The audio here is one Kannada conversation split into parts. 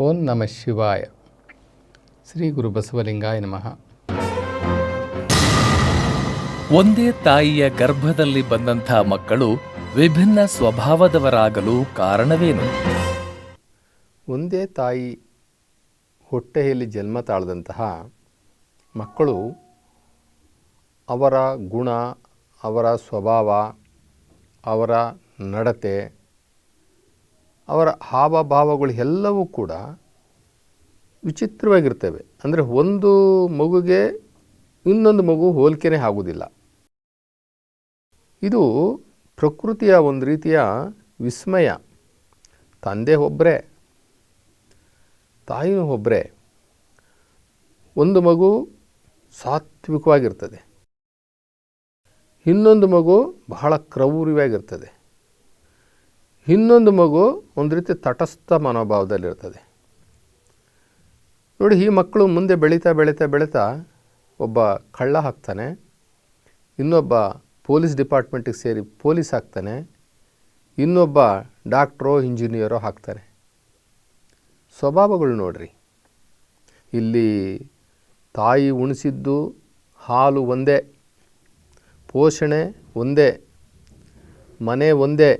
ಓಂ ನಮ ಶಿವಾಯ. ಶ್ರೀ ಗುರು ಬಸವಲಿಂಗಾಯ ನಮಃ. ಒಂದೇ ತಾಯಿಯ ಗರ್ಭದಲ್ಲಿ ಬಂದಂಥ ಮಕ್ಕಳು ವಿಭಿನ್ನ ಸ್ವಭಾವದವರಾಗಲು ಕಾರಣವೇನು? ಒಂದೇ ತಾಯಿ ಹೊಟ್ಟೆಯಲ್ಲಿ ಜನ್ಮ ತಾಳದಂತಹ ಮಕ್ಕಳು ಅವರ ಗುಣ ಅವರ ಸ್ವಭಾವ ಅವರ ನಡತೆ ಅವರ ಹಾವಭಾವಗಳು ಎಲ್ಲವೂ ಕೂಡ ವಿಚಿತ್ರವಾಗಿರ್ತವೆ. ಅಂದರೆ ಒಂದು ಮಗುಗೆ ಇನ್ನೊಂದು ಮಗು ಹೋಲಿಕೆನೇ ಆಗುವುದಿಲ್ಲ. ಇದು ಪ್ರಕೃತಿಯ ಒಂದು ರೀತಿಯ ವಿಸ್ಮಯ. ತಂದೆ ಒಬ್ಬರೇ ತಾಯಿನೂ ಒಬ್ಬರೇ ಒಂದು ಮಗು ಸಾತ್ವಿಕವಾಗಿರ್ತದೆ. ಇನ್ನೊಂದು ಮಗು ಬಹಳ ಕ್ರೌರ್ಯವಾಗಿರ್ತದೆ. ಇನ್ನೊಂದು ಮಗು ಒಂದು ರೀತಿ ತಟಸ್ಥ ಮನೋಭಾವದಲ್ಲಿರ್ತದೆ. ನೋಡಿ, ಈ ಮಕ್ಕಳು ಮುಂದೆ ಬೆಳೀತಾ ಬೆಳೀತಾ ಬೆಳೀತಾ ಒಬ್ಬ ಕಳ್ಳ ಹಾಕ್ತಾನೆ, ಇನ್ನೊಬ್ಬ ಪೊಲೀಸ್ ಡಿಪಾರ್ಟ್ಮೆಂಟಿಗೆ ಸೇರಿ ಪೊಲೀಸ್ ಹಾಕ್ತಾನೆ, ಇನ್ನೊಬ್ಬ ಡಾಕ್ಟ್ರೋ, ಇಂಜಿನಿಯರೋ ಹಾಕ್ತಾನೆ ಸ್ವಭಾವಗಳು ನೋಡ್ರಿ. ಇಲ್ಲಿ ತಾಯಿ ಉಣಿಸಿದ್ದು ಹಾಲು ಒಂದೇ, ಪೋಷಣೆ ಒಂದೇ, ಮನೆ ಒಂದೇ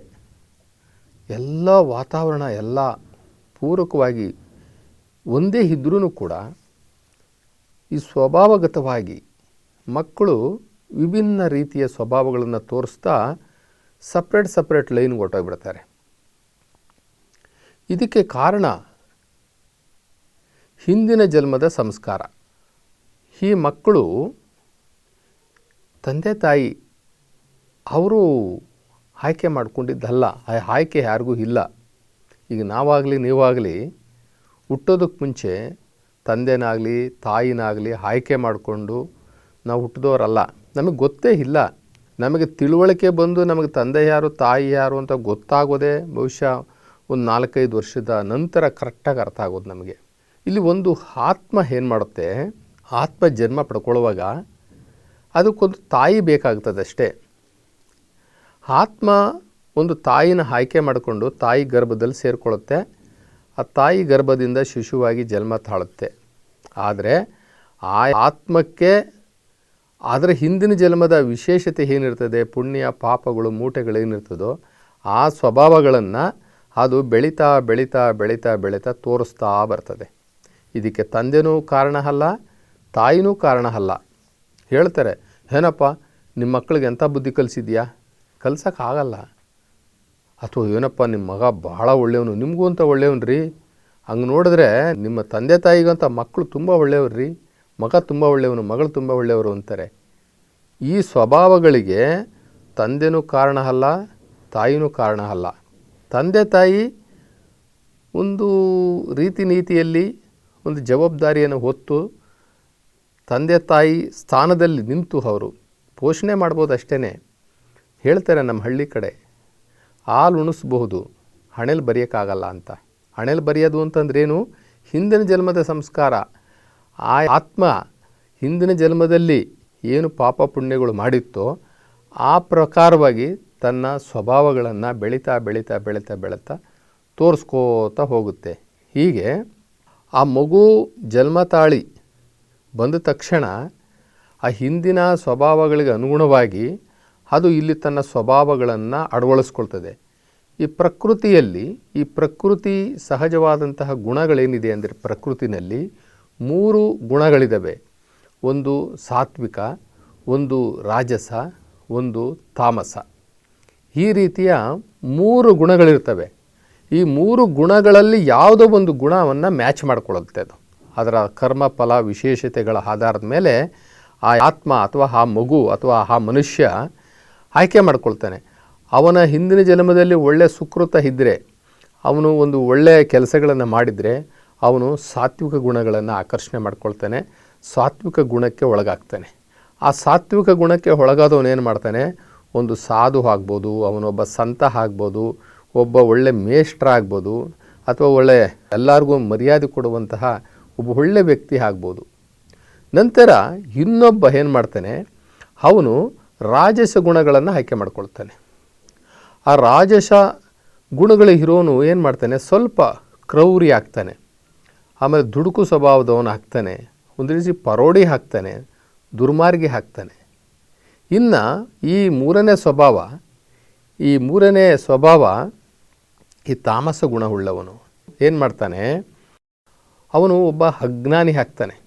ಎಲ್ಲ ವಾತಾವರಣ ಎಲ್ಲ ಪೂರಕವಾಗಿ ಒಂದೇ ಇದ್ರೂ ಕೂಡ ಈ ಸ್ವಭಾವಗತವಾಗಿ ಮಕ್ಕಳು ವಿಭಿನ್ನ ರೀತಿಯ ಸ್ವಭಾವಗಳನ್ನು ತೋರಿಸ್ತಾ ಸಪ್ರೇಟ್ ಸಪ್ರೇಟ್ ಲೈನ್ ಹೊಟ್ಟೋಗ್ಬಿಡ್ತಾರೆ ಇದಕ್ಕೆ ಕಾರಣ ಹಿಂದಿನ ಜನ್ಮದ ಸಂಸ್ಕಾರ. ಈ ಮಕ್ಕಳು ತಂದೆ ತಾಯಿ, ಅವರು ಆಯ್ಕೆ ಮಾಡ್ಕೊಂಡಿದ್ದಲ್ಲ, ಆ ಆಯ್ಕೆ ಯಾರಿಗೂ ಇಲ್ಲ. ಈಗ ನಾವಾಗಲಿ, ನೀವಾಗಲಿ ಹುಟ್ಟೋದಕ್ಕೆ ಮುಂಚೆ ತಂದೆನಾಗಲಿ, ತಾಯಿನಾಗಲಿ ಆಯ್ಕೆ ಮಾಡಿಕೊಂಡು ನಾವು ಹುಟ್ಟಿದವರಲ್ಲ ನಮಗೆ ಗೊತ್ತೇ ಇಲ್ಲ. ನಮಗೆ ತಿಳುವಳಿಕೆ ಬಂದು ನಮಗೆ ತಂದೆ ಯಾರು, ತಾಯಿ ಯಾರು ಅಂತ ಗೊತ್ತಾಗೋದೇ ಬಹುಶಃ ಒಂದು ನಾಲ್ಕೈದು ವರ್ಷದ ನಂತರ ಕರೆಕ್ಟಾಗಿ ಅರ್ಥ ಆಗೋದು ನಮಗೆ. ಇಲ್ಲಿ ಒಂದು ಆತ್ಮ ಏನು ಮಾಡುತ್ತೆ? ಆತ್ಮ ಜನ್ಮ ಪಡ್ಕೊಳ್ಳುವಾಗ ಅದಕ್ಕೊಂದು ತಾಯಿ ಬೇಕಾಗ್ತದೆ ಅಷ್ಟೇ ಆತ್ಮ ಒಂದು ತಾಯಿನ ಆಯ್ಕೆ ಮಾಡಿಕೊಂಡು ತಾಯಿ ಗರ್ಭದಲ್ಲಿ ಸೇರಿಕೊಳ್ಳುತ್ತೆ. ಆ ತಾಯಿ ಗರ್ಭದಿಂದ ಶಿಶುವಾಗಿ ಜನ್ಮ ತಾಳುತ್ತೆ. ಆದರೆ ಆ ಆತ್ಮಕ್ಕೆ ಅದರ ಹಿಂದಿನ ಜನ್ಮದ ವಿಶೇಷತೆ ಏನಿರ್ತದೆ? ಪುಣ್ಯ, ಪಾಪಗಳು ಮೂಟೆಗಳೇನಿರ್ತದೋ ಆ ಸ್ವಭಾವಗಳನ್ನು ಅದು ಬೆಳೀತಾ ಬೆಳೀತಾ ಬೆಳೀತಾ ಬೆಳೀತಾ ತೋರಿಸ್ತಾ ಬರ್ತದೆ. ಇದಕ್ಕೆ ತಂದೆನೂ ಕಾರಣ ಅಲ್ಲ, ತಾಯಿನೂ ಕಾರಣ ಅಲ್ಲ. ಹೇಳ್ತಾರೆ, ಏನಪ್ಪ ನಿಮ್ಮ ಮಕ್ಕಳಿಗೆ ಎಂಥ ಬುದ್ಧಿ ಕಲಿಸಿದ್ಯಾ? ಕಲ್ಸೋಕ್ಕಾಗಲ್ಲ. ಅಥವಾ ಏನಪ್ಪ ನಿಮ್ಮ ಮಗ ಬಹಳ ಒಳ್ಳೆಯವನು, ನಿಮಗೂ ಅಂತ ಒಳ್ಳೆಯವನು ರೀ ಹಂಗೆ ನೋಡಿದ್ರೆ ನಿಮ್ಮ ತಂದೆ ತಾಯಿಗಂತ ಮಕ್ಕಳು ತುಂಬ ಒಳ್ಳೆಯವ್ರು ರೀ ಮಗ ತುಂಬ ಒಳ್ಳೆಯವನು, ಮಗಳು ತುಂಬ ಒಳ್ಳೆಯವರು ಅಂತಾರೆ. ಈ ಸ್ವಭಾವಗಳಿಗೆ ತಂದೆನೂ ಕಾರಣ ಅಲ್ಲ, ತಾಯಿನೂ ಕಾರಣ ಅಲ್ಲ. ತಂದೆ ತಾಯಿ ಒಂದು ರೀತಿ ನೀತಿಯಲ್ಲಿ, ಒಂದು ಜವಾಬ್ದಾರಿಯನ್ನು ಹೊತ್ತು ತಂದೆ ತಾಯಿ ಸ್ಥಾನದಲ್ಲಿ ನಿಂತು ಅವರು. ಪೋಷಣೆ ಮಾಡ್ಬೋದು ಅಷ್ಟೇ ಹೇಳ್ತಾರೆ ನಮ್ಮ ಹಳ್ಳಿ ಕಡೆ, ಹಾಲು ಉಣಿಸ್ಬಹುದು, ಹಣೆಲಿ ಬರೆಯೋಕ್ಕಾಗಲ್ಲ ಅಂತ. ಹಣೆಲಿ ಬರೆಯೋದು ಅಂತಂದ್ರೇನು? ಹಿಂದಿನ ಜನ್ಮದ ಸಂಸ್ಕಾರ. ಆ ಆತ್ಮ ಹಿಂದಿನ ಜನ್ಮದಲ್ಲಿ ಏನು ಪಾಪ ಪುಣ್ಯಗಳು ಮಾಡಿತ್ತೋ, ಆ ಪ್ರಕಾರವಾಗಿ ತನ್ನ ಸ್ವಭಾವಗಳನ್ನು ಬೆಳೀತಾ ಬೆಳೀತಾ ಬೆಳೀತಾ ಬೆಳೀತಾ ತೋರಿಸ್ಕೋತಾ ಹೋಗುತ್ತೆ. ಹೀಗೆ ಆ ಮಗು ಜನ್ಮ ತಾಳಿ ಬಂದ ತಕ್ಷಣ ಆ ಹಿಂದಿನ ಸ್ವಭಾವಗಳಿಗೆ ಅನುಗುಣವಾಗಿ ಅದು ಇಲ್ಲಿ ತನ್ನ ಸ್ವಭಾವಗಳನ್ನು ಅಳವಡಿಸ್ಕೊಳ್ತದೆ. ಈ ಪ್ರಕೃತಿಯಲ್ಲಿ, ಈ ಪ್ರಕೃತಿ ಸಹಜವಾದಂತಹ ಗುಣಗಳೇನಿದೆ ಅಂದರೆ ಪ್ರಕೃತಿನಲ್ಲಿ ಮೂರು ಗುಣಗಳಿದ್ದಾವೆ ಒಂದು ಸಾತ್ವಿಕ, ಒಂದು ರಾಜಸ, ಒಂದು ತಾಮಸ. ಈ ರೀತಿಯ ಮೂರು ಗುಣಗಳಿರ್ತವೆ. ಈ ಮೂರು ಗುಣಗಳಲ್ಲಿ ಯಾವುದೋ ಒಂದು ಗುಣವನ್ನು ಮ್ಯಾಚ್ ಮಾಡಿಕೊಳ್ಳುತ್ತೆ ಅದು. ಅದರ ಕರ್ಮ, ಫಲ, ವಿಶೇಷತೆಗಳ ಆಧಾರದ ಮೇಲೆ ಆ ಆತ್ಮ ಅಥವಾ ಆ ಮಗು ಅಥವಾ ಆ ಮನುಷ್ಯ ಆಯ್ಕೆ ಮಾಡ್ಕೊಳ್ತಾನೆ. ಅವನ ಹಿಂದಿನ ಜನ್ಮದಲ್ಲಿ ಒಳ್ಳೆಯ ಸುಕೃತ ಇದ್ದರೆ ಅವನು ಒಂದು ಒಳ್ಳೆಯ ಕೆಲಸಗಳನ್ನು ಮಾಡಿದರೆ, ಅವನು ಸಾತ್ವಿಕ ಗುಣಗಳನ್ನು ಆಕರ್ಷಣೆ ಮಾಡ್ಕೊಳ್ತಾನೆ, ಸಾತ್ವಿಕ ಗುಣಕ್ಕೆ ಒಳಗಾಗ್ತಾನೆ. ಆ ಸಾತ್ವಿಕ ಗುಣಕ್ಕೆ ಒಳಗಾದವನು ಏನು ಮಾಡ್ತಾನೆ? ಒಂದು ಸಾಧು ಆಗ್ಬೋದು, ಅವನೊಬ್ಬ ಸಂತ ಆಗ್ಬೋದು, ಒಬ್ಬ ಒಳ್ಳೆ ಮೇಷ್ಟ್ರ ಆಗ್ಬೋದು, ಅಥವಾ ಒಳ್ಳೆ ಎಲ್ಲರಿಗೂ ಮರ್ಯಾದೆ ಕೊಡುವಂತಹ ಒಬ್ಬ ಒಳ್ಳೆ ವ್ಯಕ್ತಿ ಆಗ್ಬೋದು. ನಂತರ ಇನ್ನೊಬ್ಬ ಏನು ಮಾಡ್ತಾನೆ? ಅವನು ರಾಜಸ ಗುಣಗಳನ್ನು ಆಯ್ಕೆ ಮಾಡ್ಕೊಳ್ತಾನೆ. ಆ ರಾಜಸ ಗುಣಗಳ ಇರೋನು ಏನು ಮಾಡ್ತಾನೆ? ಸ್ವಲ್ಪ ಕ್ರೌರಿ ಆಗ್ತಾನೆ. ಆಮೇಲೆ ದುಡುಕು ಸ್ವಭಾವದವನು ಹಾಕ್ತಾನೆ ಒಂದು ರೀತಿ ಪರೋಡಿ ಹಾಕ್ತಾನೆ, ದುರ್ಮಾರ್ಗಿ ಹಾಕ್ತಾನೆ. ಇನ್ನು ಈ ಮೂರನೇ ಸ್ವಭಾವ, ಈ ಮೂರನೇ ಸ್ವಭಾವ ಈ ತಾಮಸ ಗುಣವುಳ್ಳವನು ಏನು ಮಾಡ್ತಾನೆ? ಅವನು ಒಬ್ಬ ಅಜ್ಞಾನಿ ಹಾಕ್ತಾನೆ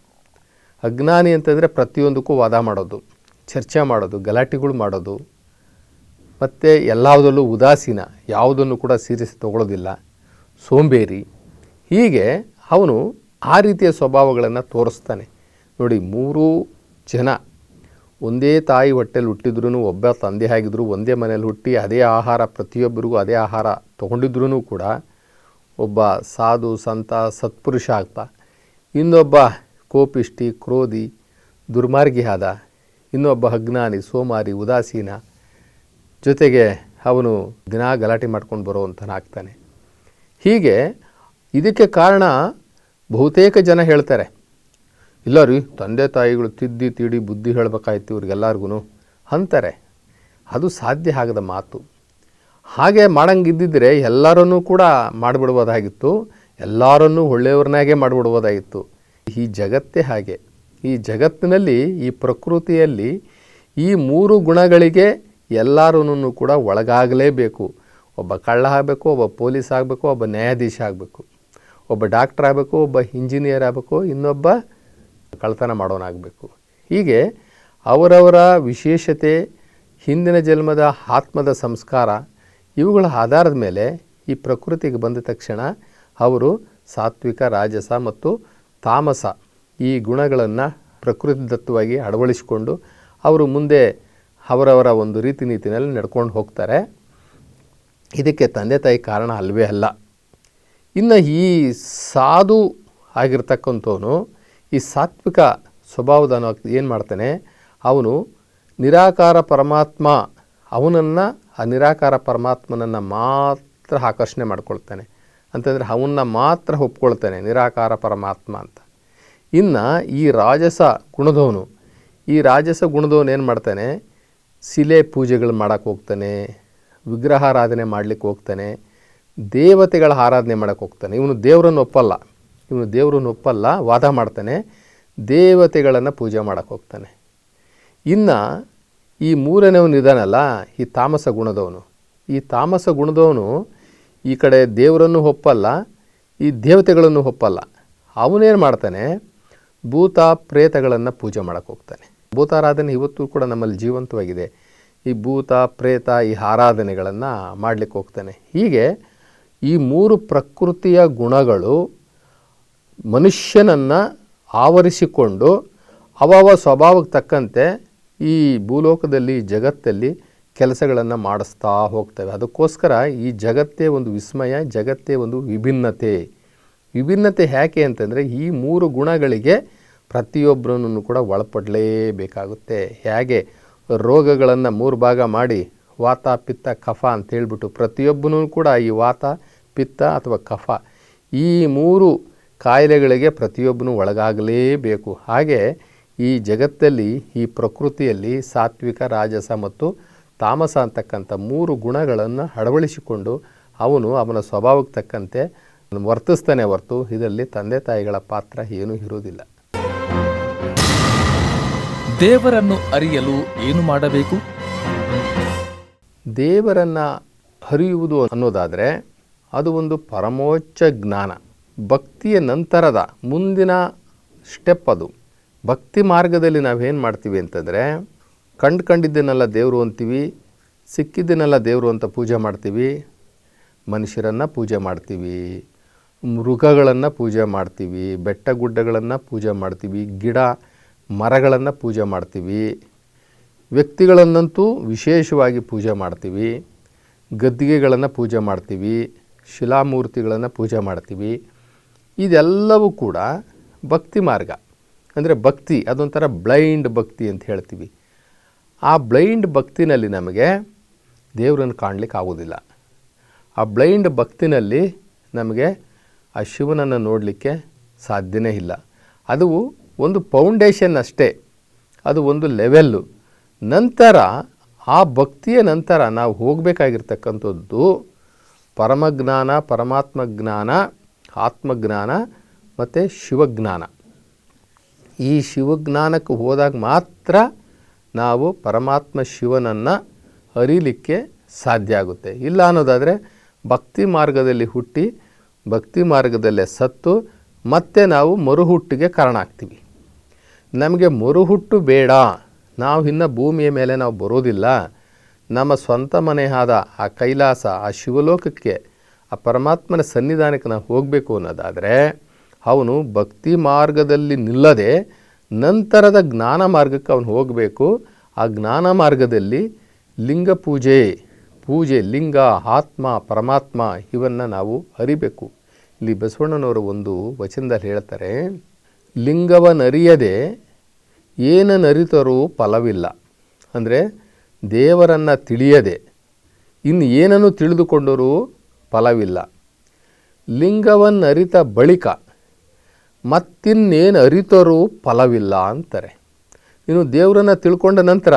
ಅಜ್ಞಾನಿ ಅಂತಂದರೆ ಪ್ರತಿಯೊಂದಕ್ಕೂ ವಾದ ಮಾಡೋದು. ಚರ್ಚೆ ಮಾಡೋದು, ಗಲಾಟೆಗಳು ಮಾಡೋದು, ಮತ್ತು ಎಲ್ಲದರಲ್ಲೂ ಉದಾಸೀನ, ಯಾವುದನ್ನು ಕೂಡ ಸೀರಿಯಸ್ ತಗೊಳ್ಳೋದಿಲ್ಲ ಸೋಂಬೇರಿ. ಹೀಗೆ ಅವನು ಆ ರೀತಿಯ ಸ್ವಭಾವಗಳನ್ನು ತೋರಿಸ್ತಾನೆ. ನೋಡಿ, ಮೂರೂ ಜನ ಒಂದೇ ತಾಯಿ ಹೊಟ್ಟೆಲಿ ಹುಟ್ಟಿದ್ರೂ ಒಬ್ಬ ತಂದೆ ಆಗಿದ್ದರೂ ಒಂದೇ ಮನೇಲಿ ಹುಟ್ಟಿ ಅದೇ ಆಹಾರ, ಪ್ರತಿಯೊಬ್ಬರಿಗೂ ಅದೇ ಆಹಾರ ತೊಗೊಂಡಿದ್ರೂ ಕೂಡ ಒಬ್ಬ ಸಾಧು, ಸಂತ, ಸತ್ಪುರುಷ ಆಗ್ತಾ, ಇನ್ನೊಬ್ಬ ಕೋಪಿಷ್ಟಿ ಕ್ರೋಧಿ ದುರ್ಮಾರ್ಗಿ ಆದ ಇನ್ನೊಬ್ಬ ಅಜ್ಞಾನಿ ಸೋಮಾರಿ ಉದಾಸೀನ ಜೊತೆಗೆ ಅವನು ದಿನಾ ಗಲಾಟೆ ಮಾಡ್ಕೊಂಡು ಬರುವಂತನಾಗ್ತಾನೆ. ಹೀಗೆ ಇದಕ್ಕೆ ಕಾರಣ ಬಹುತೇಕ ಜನ ಹೇಳ್ತಾರೆ, ಇಲ್ಲ ರೀ, ತಂದೆ ತಾಯಿಗಳು ತಿದ್ದಿ ತೀಡಿ ಬುದ್ಧಿ ಹೇಳಬೇಕಾಯ್ತು ಇವ್ರಿಗೆಲ್ಲರಿಗೂ ಅಂತಾರೆ. ಅದು ಸಾಧ್ಯ ಆಗದ ಮಾತು. ಹಾಗೆ ಮಾಡಂಗಿದ್ದಿದ್ರೆ ಎಲ್ಲರನ್ನೂ ಕೂಡ ಮಾಡಿಬಿಡ್ಬೋದಾಗಿತ್ತು, ಎಲ್ಲರನ್ನೂ ಒಳ್ಳೆಯವ್ರನ್ನಾಗೆ ಮಾಡಿಬಿಡ್ಬೋದಾಗಿತ್ತು. ಈ ಜಗತ್ತೇ ಹಾಗೆ. ಈ ಜಗತ್ತಿನಲ್ಲಿ, ಈ ಪ್ರಕೃತಿಯಲ್ಲಿ ಈ ಮೂರು ಗುಣಗಳಿಗೆ ಎಲ್ಲರೂ ಕೂಡ ಒಳಗಾಗಲೇಬೇಕು. ಒಬ್ಬ ಕಳ್ಳ ಆಗಬೇಕು, ಒಬ್ಬ ಪೊಲೀಸ್ ಆಗಬೇಕು, ಒಬ್ಬ ನ್ಯಾಯಾಧೀಶ ಆಗಬೇಕು. ಒಬ್ಬ ಡಾಕ್ಟ್ರ್ ಆಗಬೇಕು, ಒಬ್ಬ ಇಂಜಿನಿಯರ್ ಆಗಬೇಕು, ಇನ್ನೊಬ್ಬ ಕಳ್ತನ ಮಾಡೋನಾಗಬೇಕು. ಹೀಗೆ ಅವರವರ ವಿಶೇಷತೆ, ಹಿಂದಿನ ಜನ್ಮದ ಆತ್ಮದ ಸಂಸ್ಕಾರ, ಇವುಗಳ ಆಧಾರದ ಮೇಲೆ ಈ ಪ್ರಕೃತಿಗೆ ಬಂದ ತಕ್ಷಣ ಅವರು ಸಾತ್ವಿಕ, ರಾಜಸ ಮತ್ತು ತಾಮಸ ಈ ಗುಣಗಳನ್ನು ಪ್ರಕೃತಿದತ್ತವಾಗಿ ಅಳವಡಿಸಿಕೊಂಡು ಅವರು ಮುಂದೆ ಅವರವರ ಒಂದು ರೀತಿ ನೀತಿನಲ್ಲಿ ನಡ್ಕೊಂಡು ಹೋಗ್ತಾರೆ. ಇದಕ್ಕೆ ತಂದೆ ತಾಯಿ ಕಾರಣ ಅಲ್ವೇ ಅಲ್ಲ. ಇನ್ನು ಈ ಸಾಧು ಆಗಿರ್ತಕ್ಕಂಥವನು ಈ ಸಾತ್ವಿಕ ಸ್ವಭಾವದನು ಏನು ಮಾಡ್ತಾನೆ? ಅವನು ನಿರಾಕಾರ ಪರಮಾತ್ಮ, ಅವನನ್ನು ಆ ನಿರಾಕಾರ ಪರಮಾತ್ಮನನ್ನು ಮಾತ್ರ ಆಕರ್ಷಣೆ ಮಾಡ್ಕೊಳ್ತಾನೆ. ಅಂತಂದರೆ ಅವನ್ನ ಮಾತ್ರ ಒಪ್ಕೊಳ್ತಾನೆ ನಿರಾಕಾರ ಪರಮಾತ್ಮ ಅಂತ. ಇನ್ನು ಈ ರಾಜಸ ಗುಣದವನು, ಈ ರಾಜಸ ಗುಣದವನು ಏನು ಮಾಡ್ತಾನೆ? ಶಿಲೆ ಪೂಜೆಗಳು ಮಾಡೋಕ್ಕೆ ಹೋಗ್ತಾನೆ, ವಿಗ್ರಹಾರಾಧನೆ ಮಾಡಲಿಕ್ಕೆ ಹೋಗ್ತಾನೆ, ದೇವತೆಗಳ ಆರಾಧನೆ ಮಾಡೋಕ್ಕೆ ಹೋಗ್ತಾನೆ. ಇವನು ದೇವರನ್ನು ಒಪ್ಪಲ್ಲ. ಇವನು ದೇವರನ್ನು ಒಪ್ಪಲ್ಲ, ವಾದ ಮಾಡ್ತಾನೆ, ದೇವತೆಗಳನ್ನು ಪೂಜೆ ಮಾಡೋಕ್ಕೆ ಹೋಗ್ತಾನೆ. ಇನ್ನು ಈ ಮೂರನೇವನು ಇದಾನಲ್ಲ, ಈ ತಾಮಸ ಗುಣದವನು. ಈ ತಾಮಸ ಗುಣದವನು ಈ ಕಡೆ ದೇವರನ್ನು ಒಪ್ಪಲ್ಲ, ಈ ದೇವತೆಗಳನ್ನು ಒಪ್ಪಲ್ಲ. ಅವನೇನು ಮಾಡ್ತಾನೆ? ಭೂತ ಪ್ರೇತಗಳನ್ನು ಪೂಜೆ ಮಾಡೋಕ್ಕೆ ಹೋಗ್ತಾನೆ. ಭೂತಾರಾಧನೆ ಇವತ್ತು ಕೂಡ ನಮ್ಮಲ್ಲಿ ಜೀವಂತವಾಗಿದೆ. ಈ ಭೂತ ಪ್ರೇತ ಈ ಆರಾಧನೆಗಳನ್ನು ಮಾಡಲಿಕ್ಕೆ ಹೋಗ್ತಾನೆ. ಹೀಗೆ ಈ ಮೂರು ಪ್ರಕೃತಿಯ ಗುಣಗಳು ಮನುಷ್ಯನನ್ನು ಆವರಿಸಿಕೊಂಡು ಅವವ ಸ್ವಭಾವಕ್ಕೆ ತಕ್ಕಂತೆ ಈ ಭೂಲೋಕದಲ್ಲಿ, ಜಗತ್ತಲ್ಲಿ ಕೆಲಸಗಳನ್ನು ಮಾಡಿಸ್ತಾ ಹೋಗ್ತವೆ. ಅದಕ್ಕೋಸ್ಕರ ಈ ಜಗತ್ತೇ ಒಂದು ವಿಸ್ಮಯ, ಜಗತ್ತೇ ಒಂದು ವಿಭಿನ್ನತೆ. ವಿಭಿನ್ನತೆ ಯಾಕೆ ಅಂತಂದರೆ ಈ ಮೂರು ಗುಣಗಳಿಗೆ ಪ್ರತಿಯೊಬ್ಬರನ್ನು ಕೂಡ ಒಳಪಡಲೇಬೇಕಾಗುತ್ತೆ. ಹೇಗೆ? ರೋಗಗಳನ್ನು ಮೂರು ಭಾಗ ಮಾಡಿ, ವಾತ, ಪಿತ್ತ, ಕಫ ಅಂತ ಹೇಳಿಬಿಟ್ಟು ಪ್ರತಿಯೊಬ್ಬನೂ ಕೂಡ ಈ ವಾತ, ಪಿತ್ತ ಅಥವಾ ಕಫ ಈ ಮೂರು ಕಾಯಿಲೆಗಳಿಗೆ ಪ್ರತಿಯೊಬ್ಬನೂ ಒಳಗಾಗಲೇಬೇಕು. ಹಾಗೆ ಈ ಜಗತ್ತಲ್ಲಿ, ಈ ಪ್ರಕೃತಿಯಲ್ಲಿ ಸಾತ್ವಿಕ, ರಾಜಸ ಮತ್ತು ತಾಮಸ ಅಂತಕ್ಕಂಥ ಮೂರು ಗುಣಗಳನ್ನು ಅಳವಡಿಸಿಕೊಂಡು ಅವನು ಅವನ ಸ್ವಭಾವಕ್ಕೆ ತಕ್ಕಂತೆ ವರ್ತಿಸ್ತಾನೆ ಹೊರತು ಇದರಲ್ಲಿ ತಂದೆ ತಾಯಿಗಳ ಪಾತ್ರ ಏನೂ ಇರುವುದಿಲ್ಲ. ದೇವರನ್ನು ಅರಿಯಲು ಏನು ಮಾಡಬೇಕು? ದೇವರನ್ನು ಅರಿಯುವುದು ಅನ್ನೋದಾದರೆ ಅದು ಒಂದು ಪರಮೋಚ್ಚ ಜ್ಞಾನ. ಭಕ್ತಿಯ ನಂತರದ ಮುಂದಿನ ಸ್ಟೆಪ್ ಅದು. ಭಕ್ತಿ ಮಾರ್ಗದಲ್ಲಿ ನಾವೇನು ಮಾಡ್ತೀವಿ ಅಂತಂದರೆ, ಕಂಡು ಕಂಡಿದ್ದನ್ನೆಲ್ಲ ದೇವರು ಅಂತೀವಿ, ಸಿಕ್ಕಿದ್ದನ್ನೆಲ್ಲ ದೇವರು ಅಂತ ಪೂಜೆ ಮಾಡ್ತೀವಿ, ಮನುಷ್ಯರನ್ನು ಪೂಜೆ ಮಾಡ್ತೀವಿ, ಮೃಗಗಳನ್ನು ಪೂಜೆ ಮಾಡ್ತೀವಿ, ಬೆಟ್ಟ ಗುಡ್ಡಗಳನ್ನು ಪೂಜೆ ಮಾಡ್ತೀವಿ, ಗಿಡ ಮರಗಳನ್ನು ಪೂಜೆ ಮಾಡ್ತೀವಿ. ವ್ಯಕ್ತಿಗಳನ್ನಂತೂ ವಿಶೇಷವಾಗಿ ಪೂಜೆ ಮಾಡ್ತೀವಿ. ಗದ್ದಿಗೆಗಳನ್ನು ಪೂಜೆ ಮಾಡ್ತೀವಿ. ಶಿಲಾಮೂರ್ತಿಗಳನ್ನು ಪೂಜೆ ಮಾಡ್ತೀವಿ. ಇದೆಲ್ಲವೂ ಕೂಡ ಭಕ್ತಿ ಮಾರ್ಗ. ಅಂದರೆ ಭಕ್ತಿ, ಅದೊಂಥರ ಬ್ಲೈಂಡ್ ಭಕ್ತಿ ಅಂತ ಹೇಳ್ತೀವಿ. ಆ ಬ್ಲೈಂಡ್ ಭಕ್ತಿನಲ್ಲಿ ನಮಗೆ ದೇವರನ್ನು ಕಾಣಲಿಕ್ಕೆ ಆಗೋದಿಲ್ಲ. ಆ ಬ್ಲೈಂಡ್ ಭಕ್ತಿನಲ್ಲಿ ನಮಗೆ ಆ ಶಿವನನ್ನು ನೋಡಲಿಕ್ಕೆ ಸಾಧ್ಯನೇ ಇಲ್ಲ. ಅದು ಒಂದು ಫೌಂಡೇಶನ್ ಅಷ್ಟೇ. ಅದು ಒಂದು ಲೆವೆಲ್ಲು ನಂತರ ಆ ಭಕ್ತಿಯ ನಂತರ ನಾವು ಹೋಗಬೇಕಾಗಿರ್ತಕ್ಕಂಥದ್ದು ಪರಮಜ್ಞಾನ ಪರಮಾತ್ಮ ಜ್ಞಾನ ಆತ್ಮಜ್ಞಾನ ಮತ್ತು ಶಿವಜ್ಞಾನ. ಈ ಶಿವಜ್ಞಾನಕ್ಕೆ ಹೋದಾಗ ಮಾತ್ರ ನಾವು ಪರಮಾತ್ಮ ಶಿವನನ್ನು ಅರಿಲಿಕ್ಕೆ ಸಾಧ್ಯ ಆಗುತ್ತೆ. ಇಲ್ಲ ಅನ್ನೋದಾದರೆ ಭಕ್ತಿ ಮಾರ್ಗದಲ್ಲಿ ಹುಟ್ಟಿ ಭಕ್ತಿ ಮಾರ್ಗದಲ್ಲೇ ಸತ್ತು ಮತ್ತೆ ನಾವು ಮರುಹುಟ್ಟಿಗೆ ಕಾರಣ ಆಗ್ತೀವಿ. ನಮಗೆ ಮರುಹುಟ್ಟು ಬೇಡ. ನಾವು ಇನ್ನು ಭೂಮಿಯ ಮೇಲೆ ನಾವು ಬರೋದಿಲ್ಲ. ನಮ್ಮ ಸ್ವಂತ ಮನೆ ಆದ ಆ ಕೈಲಾಸ, ಆ ಶಿವಲೋಕಕ್ಕೆ, ಆ ಪರಮಾತ್ಮನ ಸನ್ನಿಧಾನಕ್ಕೆ ನಾವು ಹೋಗಬೇಕು ಅನ್ನೋದಾದರೆ, ಅವನು ಭಕ್ತಿ ಮಾರ್ಗದಲ್ಲಿ ನಿಲ್ಲದೆ ನಂತರದ ಜ್ಞಾನ ಮಾರ್ಗಕ್ಕೆ ಅವನು ಹೋಗಬೇಕು. ಆ ಜ್ಞಾನ ಮಾರ್ಗದಲ್ಲಿ ಲಿಂಗ ಪೂಜೆ ಪೂಜೆ, ಲಿಂಗ, ಆತ್ಮ, ಪರಮಾತ್ಮ ಇವನ್ನು ನಾವು ಅರಿಬೇಕು. ಇಲ್ಲಿ ಬಸವಣ್ಣನವರು ಒಂದು ವಚನದಲ್ಲಿ ಹೇಳ್ತಾರೆ ಲಿಂಗವನ್ನರಿಯದೆ ನರಿತರೂ ಫಲವಿಲ್ಲ. ಅಂದರೆ ದೇವರನ್ನು ತಿಳಿಯದೆ. ಇನ್ನು ಏನನ್ನು ತಿಳಿದುಕೊಂಡರೂ ಫಲವಿಲ್ಲ. ಲಿಂಗವನ್ನರಿತ ಬಳಿಕ ಮತ್ತಿನ್ನೇನು ಅರಿತರೂ ಫಲವಿಲ್ಲ ಅಂತಾರೆ. ಇನ್ನು ದೇವರನ್ನು ತಿಳ್ಕೊಂಡ ನಂತರ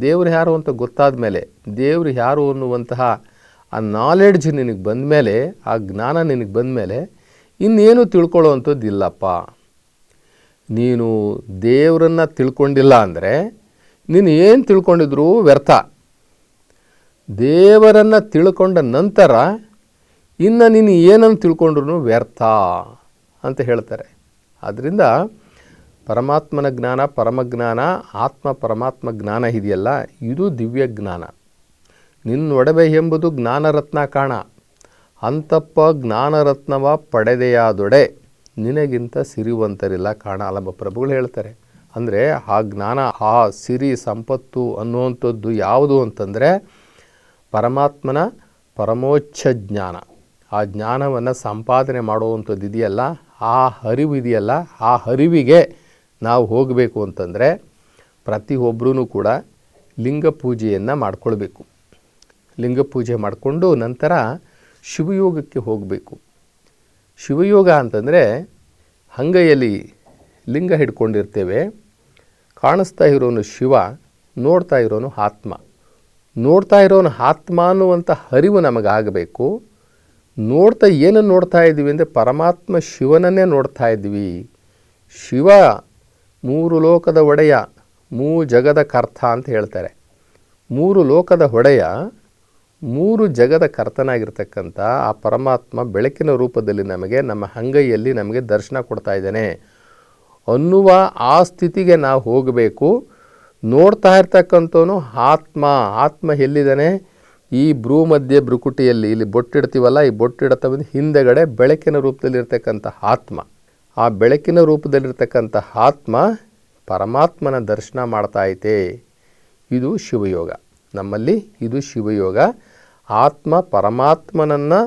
ದೇವ್ರು ಯಾರು ಅಂತ ಗೊತ್ತಾದ ಮೇಲೆ, ದೇವ್ರು ಯಾರು ಅನ್ನುವಂತಹ ಆ ನಾಲೆಡ್ಜ್ ನಿನಗೆ ಬಂದ ಮೇಲೆ ಆ ಜ್ಞಾನ ನಿನಗೆ ಬಂದ ಮೇಲೆ ಇನ್ನೇನು ತಿಳ್ಕೊಳ್ಳೋವಂಥದ್ದು ಇಲ್ಲಪ್ಪ ನೀನು ದೇವರನ್ನು ತಿಳ್ಕೊಂಡಿಲ್ಲ ಅಂದರೆ ನೀನು ಏನು ತಿಳ್ಕೊಂಡಿದ್ರು ವ್ಯರ್ಥ. ದೇವರನ್ನು ತಿಳ್ಕೊಂಡ ನಂತರ ಇನ್ನು ನೀನು ಏನನ್ನು ತಿಳ್ಕೊಂಡ್ರು ವ್ಯರ್ಥ ಅಂತ ಹೇಳ್ತಾರೆ. ಆದ್ದರಿಂದ ಪರಮಾತ್ಮನ ಜ್ಞಾನ, ಪರಮಜ್ಞಾನ, ಆತ್ಮ ಪರಮಾತ್ಮ ಜ್ಞಾನ ಇದೆಯಲ್ಲ, ಇದು ದಿವ್ಯ ಜ್ಞಾನ. ನಿನ್ನ ಒಡವೆ ಎಂಬುದು ಜ್ಞಾನರತ್ನ ಕಾಣ. ಅಂತಪ್ಪ ಜ್ಞಾನರತ್ನವ ಪಡೆದೆಯಾದೊಡೆ. ನಿನಗಿಂತ ಸಿರಿವಂತರಿಲ್ಲ ಅಲ್ಲಮ್ಮ ಪ್ರಭುಗಳು ಹೇಳ್ತಾರೆ. ಅಂದರೆ ಆ ಜ್ಞಾನ, ಆ ಸಿರಿ, ಸಂಪತ್ತು ಅನ್ನುವಂಥದ್ದು ಯಾವುದು ಅಂತಂದರೆ ಪರಮಾತ್ಮನ ಪರಮೋಚ್ಛ ಜ್ಞಾನ. ಆ ಜ್ಞಾನವನ್ನು ಸಂಪಾದನೆ ಮಾಡುವಂಥದ್ದು ಇದೆಯಲ್ಲ, ಆ ಹರಿವು ಇದೆಯಲ್ಲ, ಆ ಹರಿವಿಗೆ ನಾವು ಹೋಗಬೇಕು ಅಂತಂದರೆ ಪ್ರತಿಯೊಬ್ಬರೂ ಕೂಡ ಲಿಂಗ ಪೂಜೆಯನ್ನು ಮಾಡಿಕೊಳ್ಬೇಕು. ಲಿಂಗ ಪೂಜೆ ಮಾಡಿಕೊಂಡು ನಂತರ ಶಿವಯೋಗಕ್ಕೆ ಹೋಗಬೇಕು. ಶಿವಯೋಗ ಅಂತಂದರೆ ಹಂಗೈಯಲ್ಲಿ ಲಿಂಗ ಹಿಡ್ಕೊಂಡಿರ್ತೇವೆ, ಕಾಣಿಸ್ತಾ ಇರೋನು ಶಿವ, ನೋಡ್ತಾ ಇರೋನು ಆತ್ಮ. ನೋಡ್ತಾ ಇರೋನು ಆತ್ಮ ಅನ್ನುವಂಥ ಅರಿವು ನಮಗಾಗಬೇಕು. ನೋಡ್ತಾ ಏನನ್ನು ನೋಡ್ತಾ ಇದ್ದೀವಿ ಅಂದರೆ ಪರಮಾತ್ಮ ಶಿವನನ್ನೇ ನೋಡ್ತಾ ಇದ್ವಿ ಶಿವ ಮೂರು ಲೋಕದ ಒಡೆಯ, ಮೂ ಜಗದ ಕರ್ತ ಅಂತ ಹೇಳ್ತಾರೆ. ಮೂರು ಲೋಕದ ಒಡೆಯ ಮೂರು ಜಗದ ಕರ್ತನಾಗಿರ್ತಕ್ಕಂಥ ಆ ಪರಮಾತ್ಮ ಬೆಳಕಿನ ರೂಪದಲ್ಲಿ ನಮಗೆ, ನಮ್ಮ ಅಂಗೈಯಲ್ಲಿ ನಮಗೆ ದರ್ಶನ ಕೊಡ್ತಾ ಇದ್ದಾನೆ. ಅನ್ನುವ ಆ ಸ್ಥಿತಿಗೆ ನಾವು ಹೋಗಬೇಕು. ನೋಡ್ತಾ ಇರ್ತಕ್ಕಂಥವನು ಆತ್ಮ ಆತ್ಮ ಎಲ್ಲಿದ್ದಾನೆ? ಈ ಭ್ರೂ ಮಧ್ಯೆ ಭ್ರುಕುಟಿಯಲ್ಲಿ, ಇಲ್ಲಿ ಬೊಟ್ಟಿಡ್ತೀವಲ್ಲ, ಈ ಬೊಟ್ಟಿಡತ ಹಿಂದೆಗಡೆ ಬೆಳಕಿನ ರೂಪದಲ್ಲಿರ್ತಕ್ಕಂಥ ಆತ್ಮ. ಆ ಬೆಳಕಿನ ರೂಪದಲ್ಲಿರ್ತಕ್ಕಂಥ ಆತ್ಮ ಪರಮಾತ್ಮನ ದರ್ಶನ ಮಾಡ್ತಾ ಐತೆ. ಇದು ಶಿವಯೋಗ. ನಮ್ಮಲ್ಲಿ ಇದು ಶಿವಯೋಗ. ಆತ್ಮ ಪರಮಾತ್ಮನನ್ನು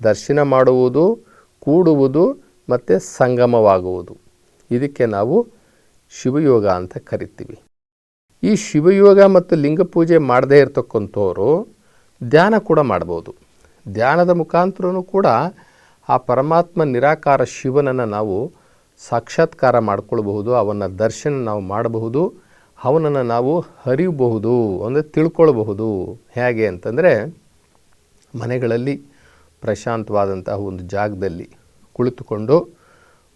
ದರ್ಶನ ಮಾಡುವುದು, ಕೂಡುವುದು ಮತ್ತು ಸಂಗಮವಾಗುವುದು. ಇದಕ್ಕೆ ನಾವು ಶಿವಯೋಗ ಅಂತ ಕರಿತೀವಿ. ಈ ಶಿವಯೋಗ ಮತ್ತು ಲಿಂಗ ಪೂಜೆ ಮಾಡದೇ ಇರತಕ್ಕಂಥವರು ಧ್ಯಾನ ಕೂಡ ಮಾಡ್ಬೋದು. ಧ್ಯಾನದ ಮುಖಾಂತರನೂ ಕೂಡ ಆ ಪರಮಾತ್ಮ ನಿರಾಕಾರ ಶಿವನನ್ನು ನಾವು ಸಾಕ್ಷಾತ್ಕಾರ ಮಾಡಿಕೊಳ್ಬಹುದು ಅವನ ದರ್ಶನ ನಾವು ಮಾಡಬಹುದು, ಅವನನ್ನು ನಾವು ಹರಿಯಬಹುದು, ಅಂದರೆ ತಿಳ್ಕೊಳ್ಬಹುದು. ಹೇಗೆ ಅಂತಂದರೆ ಮನೆಗಳಲ್ಲಿ ಪ್ರಶಾಂತವಾದಂತಹ ಒಂದು ಜಾಗದಲ್ಲಿ ಕುಳಿತುಕೊಂಡು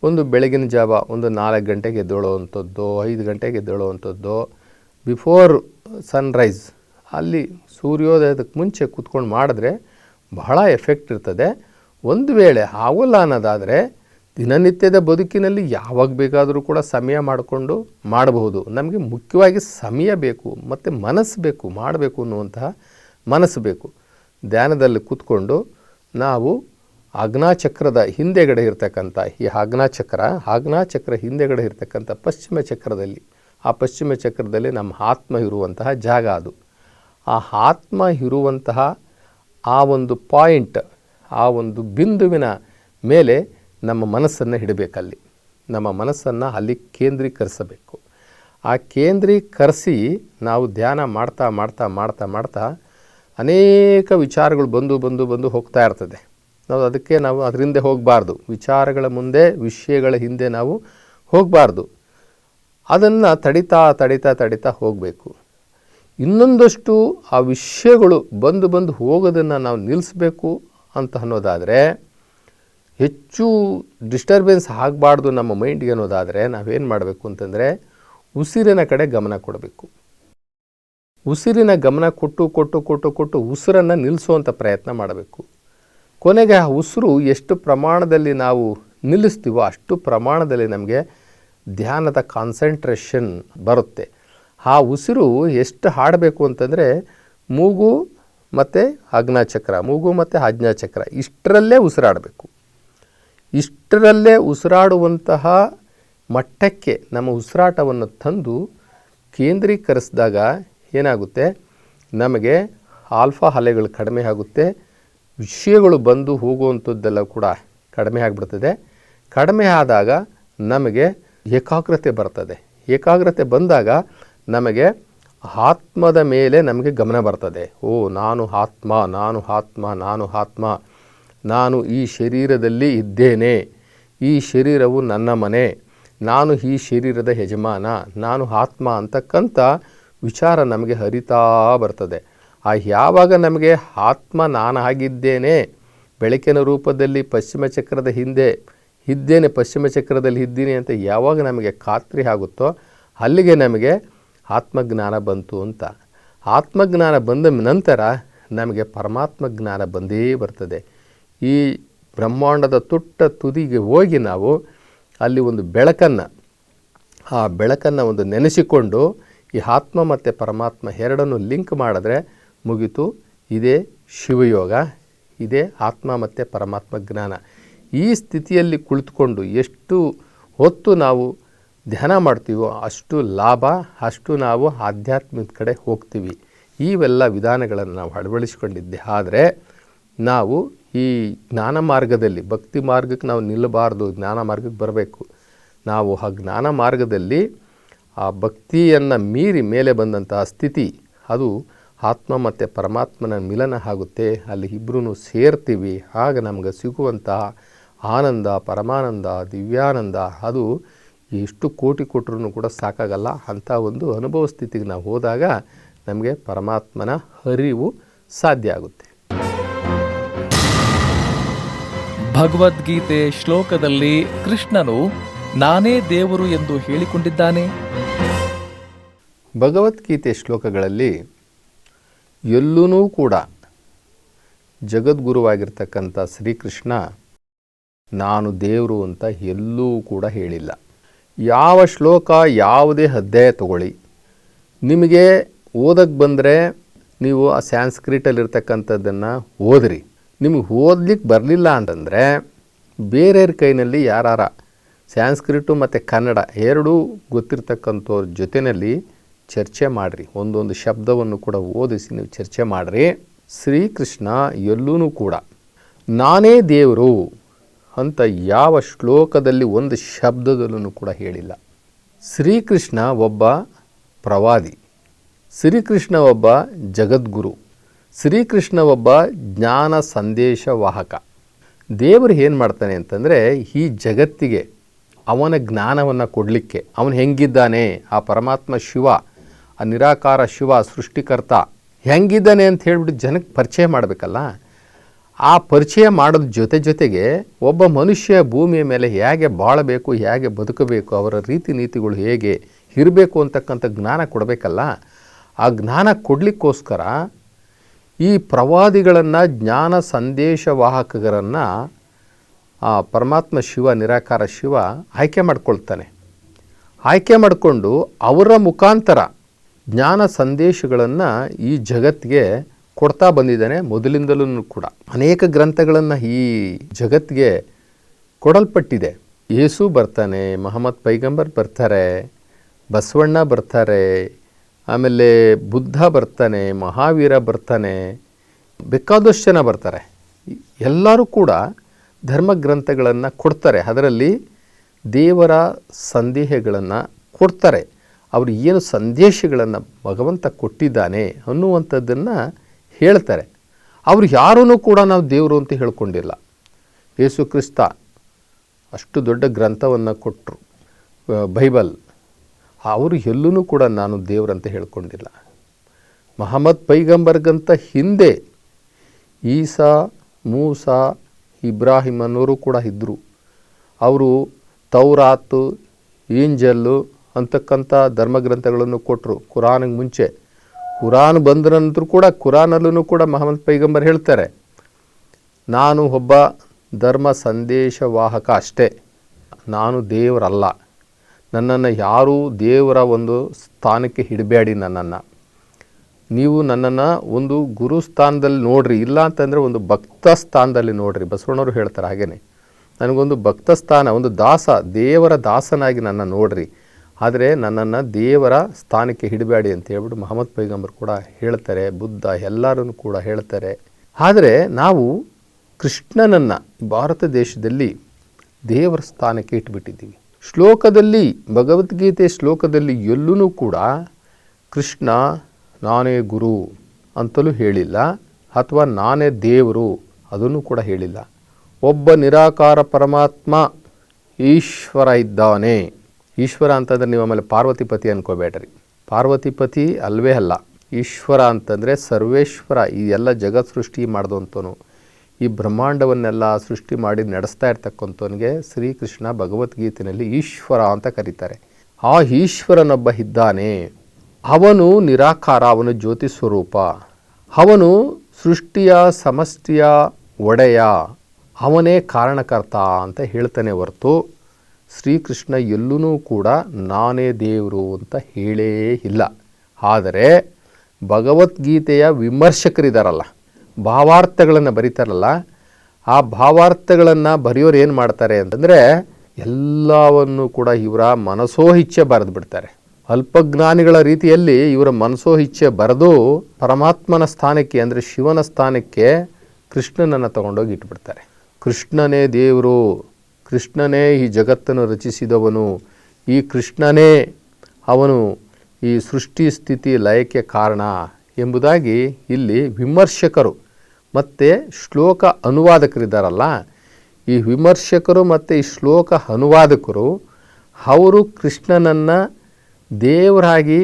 ಒಂದು ಬೆಳಗಿನ ಜಾವ ಒಂದು ನಾಲ್ಕು ಗಂಟೆಗೆ ಎದ್ದೇಳುವಂಥದ್ದು, ಐದು ಗಂಟೆಗೆ ಎದ್ದೇಳುವಂಥದ್ದು, ಬಿಫೋರ್ ಸನ್ರೈಸ್, ಅಲ್ಲಿ ಸೂರ್ಯೋದಯದಕ್ಕೆ ಮುಂಚೆ ಕೂತ್ಕೊಂಡು ಮಾಡಿದ್ರೆ ಬಹಳ ಎಫೆಕ್ಟ್ ಇರ್ತದೆ. ಒಂದು ವೇಳೆ ಆಗೋಲ್ಲ ಅನ್ನೋದಾದರೆ ದಿನನಿತ್ಯದ ಬದುಕಿನಲ್ಲಿ ಯಾವಾಗ ಬೇಕಾದರೂ ಕೂಡ ಸಮಯ ಮಾಡಿಕೊಂಡು ಮಾಡಬಹುದು. ನಮಗೆ ಮುಖ್ಯವಾಗಿ ಸಮಯ ಬೇಕು, ಮತ್ತು ಮನಸ್ಸು ಬೇಕು, ಮಾಡಬೇಕು ಅನ್ನುವಂತಹ ಮನಸ್ಸು ಬೇಕು. ಧ್ಯಾನದಲ್ಲಿ ಕೂತ್ಕೊಂಡು ನಾವು ಆಜ್ಞಾಚಕ್ರದ ಹಿಂದೆಗಡೆ ಇರತಕ್ಕಂಥ ಈ ಆಗ್ನಾಚಕ್ರ ಆಗ್ನಾಚಕ್ರ ಹಿಂದೆಗಡೆ ಇರತಕ್ಕಂಥ ಪಶ್ಚಿಮ ಚಕ್ರದಲ್ಲಿ, ಆ ಪಶ್ಚಿಮ ಚಕ್ರದಲ್ಲಿ ನಮ್ಮ ಆತ್ಮ ಇರುವಂತಹ ಜಾಗ ಅದು. ಆ ಆತ್ಮ ಇರುವಂತಹ ಆ ಒಂದು ಪಾಯಿಂಟ್, ಆ ಒಂದು ಬಿಂದುವಿನ ಮೇಲೆ ನಮ್ಮ ಮನಸ್ಸನ್ನು ಹಿಡಬೇಕಲ್ಲಿ ನಮ್ಮ ಮನಸ್ಸನ್ನು ಅಲ್ಲಿ ಕೇಂದ್ರೀಕರಿಸಬೇಕು. ಆ ಕೇಂದ್ರೀಕರಿಸಿ ನಾವು ಧ್ಯಾನ ಮಾಡ್ತಾ ಮಾಡ್ತಾ ಮಾಡ್ತಾ ಮಾಡ್ತಾ ಅನೇಕ ವಿಚಾರಗಳು ಬಂದು ಬಂದು ಬಂದು ಹೋಗ್ತಾ ಇರ್ತದೆ. ನಾವು ಅದಕ್ಕೆ ನಾವು ಅದರಿಂದ ಹೋಗಬಾರ್ದು. ವಿಚಾರಗಳ ಮುಂದೆ, ವಿಷಯಗಳ ಹಿಂದೆ ನಾವು ಹೋಗಬಾರ್ದು. ಅದನ್ನು ತಡಿತಾ ತಡಿತಾ ತಡಿತಾ ಹೋಗಬೇಕು. ಇನ್ನೊಂದಷ್ಟು ಆ ವಿಷಯಗಳು ಬಂದು ಬಂದು ಹೋಗೋದನ್ನು ನಾವು ನಿಲ್ಲಿಸ್ಬೇಕು ಅಂತ ಅನ್ನೋದಾದರೆ, ಹೆಚ್ಚು ಡಿಸ್ಟರ್ಬೆನ್ಸ್ ಆಗಬಾರ್ದು ನಮ್ಮ ಮೈಂಡ್ಗೆ ಅನ್ನೋದಾದರೆ ನಾವೇನು ಮಾಡಬೇಕು ಅಂತಂದರೆ, ಉಸಿರಿನ ಕಡೆ ಗಮನ ಕೊಡಬೇಕು. ಉಸಿರಿನ ಗಮನ ಕೊಟ್ಟು ಕೊಟ್ಟು ಕೊಟ್ಟು ಕೊಟ್ಟು ಉಸಿರನ್ನು ನಿಲ್ಲಿಸುವಂಥ ಪ್ರಯತ್ನ ಮಾಡಬೇಕು. ಕೊನೆಗೆ ಆ ಉಸಿರು ಎಷ್ಟು ಪ್ರಮಾಣದಲ್ಲಿ ನಾವು ನಿಲ್ಲಿಸ್ತೀವೋ ಅಷ್ಟು ಪ್ರಮಾಣದಲ್ಲಿ ನಮಗೆ ಧ್ಯಾನದ ಕಾನ್ಸಂಟ್ರೇಷನ್ ಬರುತ್ತೆ. ಆ ಉಸಿರು ಎಷ್ಟು ಹಾಡಬೇಕು ಅಂತಂದರೆ ಮೂಗು ಮತ್ತು ಆಜ್ಞಾಚಕ್ರ ಮೂಗು ಮತ್ತು ಆಜ್ಞಾಚಕ್ರ ಇಷ್ಟರಲ್ಲೇ ಉಸಿರಾಡಬೇಕು. ಇಷ್ಟರಲ್ಲೇ ಉಸಿರಾಡುವಂತಹ ಮಟ್ಟಕ್ಕೆ ನಮ್ಮ ಉಸಿರಾಟವನ್ನು ತಂದು ಕೇಂದ್ರೀಕರಿಸಿದಾಗ ಏನಾಗುತ್ತೆ? ನಮಗೆ ಆಲ್ಫಾ ಅಲೆಗಳು ಕಡಿಮೆ ಆಗುತ್ತೆ. ವಿಷಯಗಳು ಬಂದು ಹೋಗುವಂಥದ್ದೆಲ್ಲ ಕೂಡ ಕಡಿಮೆ ಆಗಿಬಿಡ್ತದೆ. ಕಡಿಮೆ ಆದಾಗ ನಮಗೆ ಏಕಾಗ್ರತೆ ಬರ್ತದೆ. ಏಕಾಗ್ರತೆ ಬಂದಾಗ ನಮಗೆ ಆತ್ಮದ ಮೇಲೆ ನಮಗೆ ಗಮನ ಬರ್ತದೆ. ಓ, ನಾನು ಆತ್ಮ ನಾನು ಆತ್ಮ ನಾನು ಆತ್ಮ, ನಾನು ಈ ಶರೀರದಲ್ಲಿ ಇದ್ದೇನೆ. ಈ ಶರೀರವು ನನ್ನ ಮನೆ. ನಾನು ಈ ಶರೀರದ ಯಜಮಾನ, ನಾನು ಆತ್ಮ ಅಂತಕ್ಕಂಥ ವಿಚಾರ ನಮಗೆ ಹರಿತಾ ಬರ್ತದೆ. ಆ ಯಾವಾಗ ನಮಗೆ ಆತ್ಮ ನಾನಾಗಿದ್ದೇನೆ ಬೆಳಕಿನ ರೂಪದಲ್ಲಿ ಪಶ್ಚಿಮ ಚಕ್ರದ ಹಿಂದೆ ಇದ್ದೇನೆ, ಪಶ್ಚಿಮ ಚಕ್ರದಲ್ಲಿ ಇದ್ದೀನಿ ಅಂತ ಯಾವಾಗ ನಮಗೆ ಖಾತ್ರಿ ಆಗುತ್ತೋ, ಅಲ್ಲಿಗೆ ನಮಗೆ ಆತ್ಮಜ್ಞಾನ ಬಂತು ಅಂತ. ಆತ್ಮಜ್ಞಾನ ಬಂದ ನಂತರ ನಮಗೆ ಪರಮಾತ್ಮ ಜ್ಞಾನ ಬಂದೇ ಬರ್ತದೆ. ಈ ಬ್ರಹ್ಮಾಂಡದ ತುಟ್ಟ ತುದಿಗೆ ಹೋಗಿ ನಾವು ಅಲ್ಲಿ ಒಂದು ಬೆಳಕನ್ನು, ಆ ಬೆಳಕನ್ನು ಒಂದು ನೆನೆಸಿಕೊಂಡು ಈ ಆತ್ಮ ಮತ್ತು ಪರಮಾತ್ಮ ಎರಡನ್ನು ಲಿಂಕ್ ಮಾಡಿದ್ರೆ ಮುಗಿತು. ಇದೇ ಶಿವಯೋಗ, ಇದೇ ಆತ್ಮ ಮತ್ತು ಪರಮಾತ್ಮ ಜ್ಞಾನ. ಈ ಸ್ಥಿತಿಯಲ್ಲಿ ಕುಳಿತುಕೊಂಡು ಎಷ್ಟು ಹೊತ್ತು ನಾವು ಧ್ಯಾನ ಮಾಡ್ತೀವೋ ಅಷ್ಟು ಲಾಭ, ಅಷ್ಟು ನಾವು ಆಧ್ಯಾತ್ಮಿಕ ಕಡೆ ಹೋಗ್ತೀವಿ. ಇವೆಲ್ಲ ವಿಧಾನಗಳನ್ನು ನಾವು ಅಳವಡಿಸಿಕೊಂಡಿದ್ದೆ. ಆದರೆ ನಾವು ಈ ಜ್ಞಾನ ಮಾರ್ಗದಲ್ಲಿ, ಭಕ್ತಿ ಮಾರ್ಗಕ್ಕೆ ನಾವು ನಿಲ್ಲಬಾರ್ದು, ಜ್ಞಾನ ಮಾರ್ಗಕ್ಕೆ ಬರಬೇಕು. ನಾವು ಆ ಜ್ಞಾನ ಮಾರ್ಗದಲ್ಲಿ ಆ ಭಕ್ತಿಯನ್ನು ಮೀರಿ ಮೇಲೆ ಬಂದಂತಹ ಸ್ಥಿತಿ, ಅದು ಆತ್ಮ ಮತ್ತು ಪರಮಾತ್ಮನ ಮಿಲನ ಆಗುತ್ತೆ. ಅಲ್ಲಿ ಇಬ್ಬರೂ ಸೇರ್ತೀವಿ. ಆಗ ನಮಗೆ ಸಿಗುವಂತಹ ಆನಂದ, ಪರಮಾನಂದ, ದಿವ್ಯಾನಂದ, ಅದು ಎಷ್ಟು ಕೋಟಿ ಕೊಟ್ಟರು ಕೂಡ ಸಾಕಾಗಲ್ಲ. ಅಂಥ ಒಂದು ಅನುಭವ ಸ್ಥಿತಿಗೆ ನಾವು ಹೋದಾಗ ನಮಗೆ ಪರಮಾತ್ಮನ ಅರಿವು ಸಾಧ್ಯ ಆಗುತ್ತೆ. ಭಗವದ್ಗೀತೆ ಶ್ಲೋಕದಲ್ಲಿ ಕೃಷ್ಣನು, ನಾನೇ ದೇವರು ಎಂದು ಹೇಳಿಕೊಂಡಿದ್ದಾನೆ. ಭಗವದ್ಗೀತೆ ಶ್ಲೋಕಗಳಲ್ಲಿ ಎಲ್ಲೂ ಕೂಡ ಜಗದ್ಗುರುವಾಗಿರ್ತಕ್ಕಂಥ ಶ್ರೀಕೃಷ್ಣ ನಾನು ದೇವರು ಅಂತ ಎಲ್ಲೂ ಕೂಡ ಹೇಳಿಲ್ಲ. ಯಾವ ಶ್ಲೋಕ, ಯಾವುದೇ ಅಧ್ಯಾಯ ತಗೊಳ್ಳಿ. ನಿಮಗೆ ಓದಕ್ಕೆ ಬಂದರೆ ನೀವು ಆ ಸ್ಯಾನ್ಸ್ಕ್ರಿಟಲ್ಲಿರ್ತಕ್ಕಂಥದ್ದನ್ನು ಓದ್ರಿ. ನಿಮಗೆ ಓದ್ಲಿಕ್ಕೆ ಬರಲಿಲ್ಲ ಅಂತಂದರೆ ಬೇರೆಯವ್ರ ಕೈನಲ್ಲಿ ಯಾರ ಸ್ಯಾನ್ಸ್ಕ್ರಿಟು ಮತ್ತು ಕನ್ನಡ ಎರಡೂ ಗೊತ್ತಿರ್ತಕ್ಕಂಥವ್ರ ಜೊತೆಯಲ್ಲಿ ಚರ್ಚೆ ಮಾಡಿರಿ. ಒಂದೊಂದು ಶಬ್ದವನ್ನು ಕೂಡ ಓದಿಸಿ ನೀವು ಚರ್ಚೆ ಮಾಡಿರಿ. ಶ್ರೀಕೃಷ್ಣ ಎಲ್ಲೂ ಕೂಡ, ನಾನೇ ದೇವರು ಅಂತ ಯಾವ ಶ್ಲೋಕದಲ್ಲಿ ಒಂದು ಶಬ್ದದಲ್ಲೂ ಕೂಡ ಹೇಳಿಲ್ಲ. ಶ್ರೀಕೃಷ್ಣ ಒಬ್ಬ ಪ್ರವಾದಿ, ಶ್ರೀಕೃಷ್ಣ ಒಬ್ಬ ಜಗದ್ಗುರು, ಶ್ರೀಕೃಷ್ಣ ಒಬ್ಬ ಜ್ಞಾನ ಸಂದೇಶ ವಾಹಕ. ದೇವರು ಏನು ಮಾಡ್ತಾನೆ ಅಂತಂದರೆ ಈ ಜಗತ್ತಿಗೆ ಅವನ ಜ್ಞಾನವನ್ನು ಕೊಡಲಿಕ್ಕೆ, ಅವನು ಹೆಂಗಿದ್ದಾನೆ, ಆ ಪರಮಾತ್ಮ ಶಿವ ಆ ನಿರಾಕಾರ ಶಿವ ಸೃಷ್ಟಿಕರ್ತ ಹೆಂಗಿದ್ದಾನೆ ಅಂತ ಹೇಳ್ಬಿಟ್ಟು ಜನಕ್ಕೆ ಪರಿಚಯ ಮಾಡಬೇಕಲ್ಲ? ಆ ಪರಿಚಯ ಮಾಡೋದ್ರ ಜೊತೆ ಜೊತೆಗೆ ಒಬ್ಬ ಮನುಷ್ಯ ಭೂಮಿಯ ಮೇಲೆ ಹೇಗೆ ಬಾಳಬೇಕು, ಹೇಗೆ ಬದುಕಬೇಕು, ಅವರ ರೀತಿ ನೀತಿಗಳು ಹೇಗೆ ಇರಬೇಕು ಅಂತಕ್ಕಂಥ ಜ್ಞಾನ ಕೊಡಬೇಕಲ್ಲ? ಆ ಜ್ಞಾನ ಕೊಡಲಿಕ್ಕೋಸ್ಕರ ಈ ಪ್ರವಾದಿಗಳನ್ನು, ಜ್ಞಾನ ಸಂದೇಶವಾಹಕರನ್ನು ಆ ಪರಮಾತ್ಮ ಶಿವ, ನಿರಾಕಾರ ಶಿವ ಆಯ್ಕೆ ಮಾಡ್ಕೊಳ್ತಾನೆ. ಆಯ್ಕೆ ಮಾಡಿಕೊಂಡು ಅವರ ಮುಖಾಂತರ ಜ್ಞಾನ ಸಂದೇಶಗಳನ್ನು ಈ ಜಗತ್ತಿಗೆ ಕೊಡ್ತಾ ಬಂದಿದ್ದಾನೆ ಮೊದಲಿಂದಲೂ ಕೂಡ. ಅನೇಕ ಗ್ರಂಥಗಳನ್ನು ಈ ಜಗತ್ತಿಗೆ ಕೊಡಲ್ಪಟ್ಟಿದೆ. ಯೇಸು ಬರ್ತಾನೆ, ಮಹಮ್ಮದ್ ಪೈಗಂಬರ್ ಬರ್ತಾರೆ, ಬಸವಣ್ಣ ಬರ್ತಾರೆ, ಆಮೇಲೆ ಬುದ್ಧ ಬರ್ತಾನೆ, ಮಹಾವೀರ ಬರ್ತಾನೆ, ಬೇಕಾದಷ್ಟು ಜನ ಬರ್ತಾರೆ. ಎಲ್ಲರೂ ಕೂಡ ಧರ್ಮ ಗ್ರಂಥಗಳನ್ನು ಕೊಡ್ತಾರೆ. ಅದರಲ್ಲಿ ದೇವರ ಸಂದೇಹಗಳನ್ನು ಕೊಡ್ತಾರೆ. ಅವರು ಏನು ಸಂದೇಶಗಳನ್ನು ಭಗವಂತ ಕೊಟ್ಟಿದ್ದಾನೆ ಅನ್ನುವಂಥದ್ದನ್ನು ಹೇಳ್ತಾರೆ. ಅವರು ಯಾರೂ ಕೂಡ ನಾವು ದೇವರು ಅಂತ ಹೇಳ್ಕೊಂಡಿಲ್ಲ. ಯೇಸು ಕ್ರಿಸ್ತ ಅಷ್ಟು ದೊಡ್ಡ ಗ್ರಂಥವನ್ನು ಕೊಟ್ಟರು ಬೈಬಲ್. ಅವರು ಎಲ್ಲೂ ಕೂಡ ನಾನು ದೇವರಂತ ಹೇಳ್ಕೊಂಡಿಲ್ಲ. ಮಹಮ್ಮದ್ ಪೈಗಂಬರ್ಗಂತ ಹಿಂದೆ ಈಸಾ, ಮೂಸಾ ಇಬ್ರಾಹಿಮನವರು ಕೂಡ ಇದ್ದರು ಅವರು ತೌರಾತು, ಏಂಜಲ್ಲು ಅಂತಕ್ಕಂಥ ಧರ್ಮಗ್ರಂಥಗಳನ್ನು ಕೊಟ್ಟರು ಕುರಾನಿಗೆ ಮುಂಚೆ. ಕುರಾನ್ ಬಂದ ನಂತರ ಕೂಡ ಕುರಾನಲ್ಲೂ ಕೂಡ ಮಹಮ್ಮದ್ ಪೈಗಂಬರ್ ಹೇಳ್ತಾರೆ, ನಾನು ಒಬ್ಬ ಧರ್ಮ ಸಂದೇಶವಾಹಕ ಅಷ್ಟೇ, ನಾನು ದೇವರಲ್ಲ. ನನ್ನನ್ನು ಯಾರೂ ದೇವರ ಒಂದು ಸ್ಥಾನಕ್ಕೆ ಹಿಡಬೇಡಿ ನನ್ನನ್ನು. ನೀವು ನನ್ನನ್ನು ಒಂದು ಗುರು ಸ್ಥಾನದಲ್ಲಿ ನೋಡ್ರಿ, ಇಲ್ಲ ಅಂತಂದರೆ ಒಂದು ಭಕ್ತ ಸ್ಥಾನದಲ್ಲಿ ನೋಡ್ರಿ. ಬಸವಣ್ಣವರು ಹೇಳ್ತಾರೆ ಹಾಗೇನೆ, ನನಗೊಂದು ಭಕ್ತ ಸ್ಥಾನ, ಒಂದು ದಾಸ, ದೇವರ ದಾಸನಾಗಿ ನನ್ನ ನೋಡ್ರಿ. ಆದರೆ ನನ್ನನ್ನು ದೇವರ ಸ್ಥಾನಕ್ಕೆ ಹಿಡಬೇಡಿ ಅಂತ ಹೇಳ್ಬಿಟ್ಟು ಮಹಮ್ಮದ್ ಪೈಗಂಬರ್ ಕೂಡ ಹೇಳ್ತಾರೆ, ಬುದ್ಧ ಎಲ್ಲರೂ ಕೂಡ ಹೇಳ್ತಾರೆ. ಆದರೆ ನಾವು ಕೃಷ್ಣನನ್ನು ಭಾರತ ದೇಶದಲ್ಲಿ ದೇವರ ಸ್ಥಾನಕ್ಕೆ ಇಟ್ಬಿಟ್ಟಿದ್ದೀವಿ. ಶ್ಲೋಕದಲ್ಲಿ, ಭಗವದ್ಗೀತೆ ಶ್ಲೋಕದಲ್ಲಿ ಎಲ್ಲೂ ಕೂಡ ಕೃಷ್ಣ ನಾನೇ ಗುರು ಅಂತಲೂ ಹೇಳಿಲ್ಲ, ಅಥವಾ ನಾನೇ ದೇವರು ಅದನ್ನು ಕೂಡ ಹೇಳಿಲ್ಲ. ಒಬ್ಬ ನಿರಾಕಾರ ಪರಮಾತ್ಮ ಈಶ್ವರ ಇದ್ದಾನೆ. ಈಶ್ವರ ಅಂತಂದ್ರೆ ನೀವು ಆಮೇಲೆ ಪಾರ್ವತಿಪತಿ ಅನ್ಕೋಬೇಡ್ರಿ. ಪಾರ್ವತಿಪತಿ ಅಲ್ವೇ ಅಲ್ಲ, ಈಶ್ವರ ಅಂತಂದರೆ ಸರ್ವೇಶ್ವರ, ಈ ಎಲ್ಲ ಜಗತ್ ಸೃಷ್ಟಿ ಮಾಡಿದಂಥವನು ಈ ಬ್ರಹ್ಮಾಂಡವನ್ನೆಲ್ಲ ಸೃಷ್ಟಿ ಮಾಡಿ ನಡೆಸ್ತಾ ಇರ್ತಕ್ಕಂಥವನಿಗೆ ಶ್ರೀಕೃಷ್ಣ ಭಗವದ್ಗೀತೆಯಲ್ಲಿ ಈಶ್ವರ ಅಂತ ಕರೀತಾರೆ. ಆ ಈಶ್ವರನೊಬ್ಬ ಇದ್ದಾನೆ. ಅವನು ನಿರಾಕಾರ, ಅವನು ಜ್ಯೋತಿ ಸ್ವರೂಪ. ಅವನು ಸೃಷ್ಟಿಯ, ಸಮಷ್ಟಿಯ ಒಡೆಯ. ಅವನೇ ಕಾರಣಕರ್ತ ಅಂತ ಹೇಳ್ತಾನೆ ಹೊರತು ಶ್ರೀಕೃಷ್ಣ ಎಲ್ಲೂ ಕೂಡ ನಾನೇ ದೇವರು ಅಂತ ಹೇಳೇ ಇಲ್ಲ. ಆದರೆ ಭಗವದ್ಗೀತೆಯ ವಿಮರ್ಶಕರಿದ್ದಾರಲ್ಲ ಭಾವಾರ್ಥಗಳನ್ನು ಬರೀತಾರಲ್ಲ, ಆ ಭಾವಾರ್ಥಗಳನ್ನು ಬರೆಯೋರು ಏನು ಮಾಡ್ತಾರೆ ಅಂತಂದರೆ ಎಲ್ಲವನ್ನು ಕೂಡ ಇವರ ಮನಸೋ ಇಚ್ಛೆ ಬರೆದು ಬಿಡ್ತಾರೆ. ಅಲ್ಪಜ್ಞಾನಿಗಳ ರೀತಿಯಲ್ಲಿ ಇವರ ಮನಸೋ ಇಚ್ಛೆ ಬರೆದು ಪರಮಾತ್ಮನ ಸ್ಥಾನಕ್ಕೆ ಅಂದರೆ ಶಿವನ ಸ್ಥಾನಕ್ಕೆ ಕೃಷ್ಣನನ್ನು ತಗೊಂಡೋಗಿ ಇಟ್ಬಿಡ್ತಾರೆ. ಕೃಷ್ಣನೇ ದೇವರು ಕೃಷ್ಣನೇ ಈ ಜಗತ್ತನ್ನು ರಚಿಸಿದವನು. ಈ ಕೃಷ್ಣನೇ ಅವನು ಈ ಸೃಷ್ಟಿ ಸ್ಥಿತಿ ಲಯಕ್ಕೆ ಕಾರಣ ಎಂಬುದಾಗಿ ಇಲ್ಲಿ ವಿಮರ್ಶಕರು ಮತ್ತು ಶ್ಲೋಕ ಅನುವಾದಕರಿದ್ದಾರಲ್ಲ. ಈ ವಿಮರ್ಶಕರು ಮತ್ತು ಈ ಶ್ಲೋಕ ಅನುವಾದಕರು ಅವರು ಕೃಷ್ಣನನ್ನು ದೇವರಾಗಿ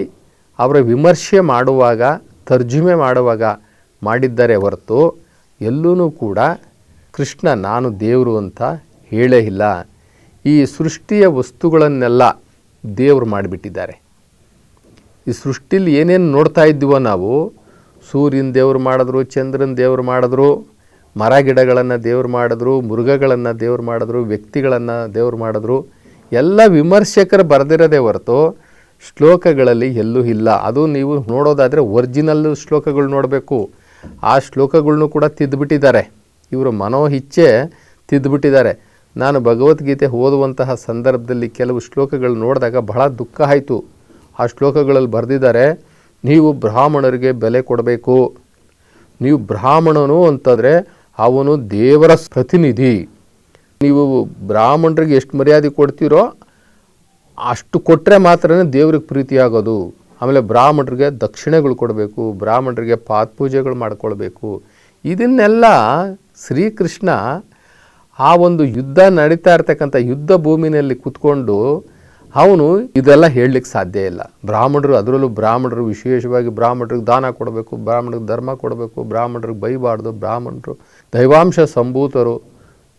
ಅವರ ವಿಮರ್ಶೆ ಮಾಡುವಾಗ, ತರ್ಜುಮೆ ಮಾಡುವಾಗ ಮಾಡಿದ್ದಾರೆ ಹೊರತು ಎಲ್ಲೂ ಕೂಡ ಕೃಷ್ಣ ನಾನು ದೇವರು ಅಂತ ಹೇಳೇ ಇಲ್ಲ. ಈ ಸೃಷ್ಟಿಯ ವಸ್ತುಗಳನ್ನೆಲ್ಲ ದೇವರು ಮಾಡಿಬಿಟ್ಟಿದ್ದಾರೆ. ಈ ಸೃಷ್ಟಿಲಿ ಏನೇನು ನೋಡ್ತಾ ಇದ್ದೀವೋ ನಾವು, ಸೂರ್ಯನ ದೇವರು ಮಾಡಿದ್ರು, ಚಂದ್ರನ ದೇವರು ಮಾಡಿದ್ರು, ಮರ ಗಿಡಗಳನ್ನು ದೇವ್ರು ಮಾಡಿದ್ರು, ಮೃಗಗಳನ್ನು ದೇವ್ರು ಮಾಡಿದ್ರು, ವ್ಯಕ್ತಿಗಳನ್ನು ದೇವ್ರು ಮಾಡಿದ್ರು, ಎಲ್ಲ ವಿಮರ್ಶಕರು ಬರೆದಿರೋದೇ ಹೊರತು ಶ್ಲೋಕಗಳಲ್ಲಿ ಎಲ್ಲೂ ಇಲ್ಲ. ಅದು ನೀವು ನೋಡೋದಾದರೆ ಒರಿಜಿನಲ್ ಶ್ಲೋಕಗಳು ನೋಡಬೇಕು. ಆ ಶ್ಲೋಕಗಳ್ನೂ ಕೂಡ ತಿದ್ದುಬಿಟ್ಟಿದ್ದಾರೆ ಇವರು ಮನೋಹಿಚ್ಛೆ ತಿದ್ದುಬಿಟ್ಟಿದ್ದಾರೆ ನಾನು ಭಗವದ್ಗೀತೆ ಓದುವಂತಹ ಸಂದರ್ಭದಲ್ಲಿ ಕೆಲವು ಶ್ಲೋಕಗಳು ನೋಡಿದಾಗ ಬಹಳ ದುಃಖ ಆಯಿತು. ಆ ಶ್ಲೋಕಗಳಲ್ಲಿ ಬರೆದಿದ್ದಾರೆ, ನೀವು ಬ್ರಾಹ್ಮಣರಿಗೆ ಬೆಲೆ ಕೊಡಬೇಕು. ನೀವು ಬ್ರಾಹ್ಮಣನು ಅಂತಂದರೆ ಅವನು ದೇವರ ಪ್ರತಿನಿಧಿ. ನೀವು ಬ್ರಾಹ್ಮಣರಿಗೆ ಎಷ್ಟು ಮರ್ಯಾದೆ ಕೊಡ್ತೀರೋ ಅಷ್ಟು ಕೊಟ್ಟರೆ ಮಾತ್ರ ದೇವ್ರಿಗೆ ಪ್ರೀತಿಯಾಗೋದು. ಆಮೇಲೆ ಬ್ರಾಹ್ಮಣರಿಗೆ ದಕ್ಷಿಣೆಗಳು ಕೊಡಬೇಕು, ಬ್ರಾಹ್ಮಣರಿಗೆ ಪಾತ್ಪೂಜೆಗಳು ಮಾಡಿಕೊಳ್ಬೇಕು. ಇದನ್ನೆಲ್ಲ ಶ್ರೀಕೃಷ್ಣ ಆ ಒಂದು ಯುದ್ಧ ನಡೀತಾ ಇರ್ತಕ್ಕಂಥ ಯುದ್ಧ ಭೂಮಿನಲ್ಲಿ ಕೂತ್ಕೊಂಡು ಅವನು ಇದೆಲ್ಲ ಹೇಳಲಿಕ್ಕೆ ಸಾಧ್ಯ ಇಲ್ಲ. ಬ್ರಾಹ್ಮಣರು ಅದರಲ್ಲೂ ಬ್ರಾಹ್ಮಣರು ವಿಶೇಷವಾಗಿ ಬ್ರಾಹ್ಮಣರಿಗೆ ದಾನ ಕೊಡಬೇಕು, ಬ್ರಾಹ್ಮಣರಿಗೆ ಧರ್ಮ ಕೊಡಬೇಕು, ಬ್ರಾಹ್ಮಣರಿಗೆ ಬೈಬಾರ್ದು, ಬ್ರಾಹ್ಮಣರು ದೈವಾಂಶ ಸಂಭೂತರು,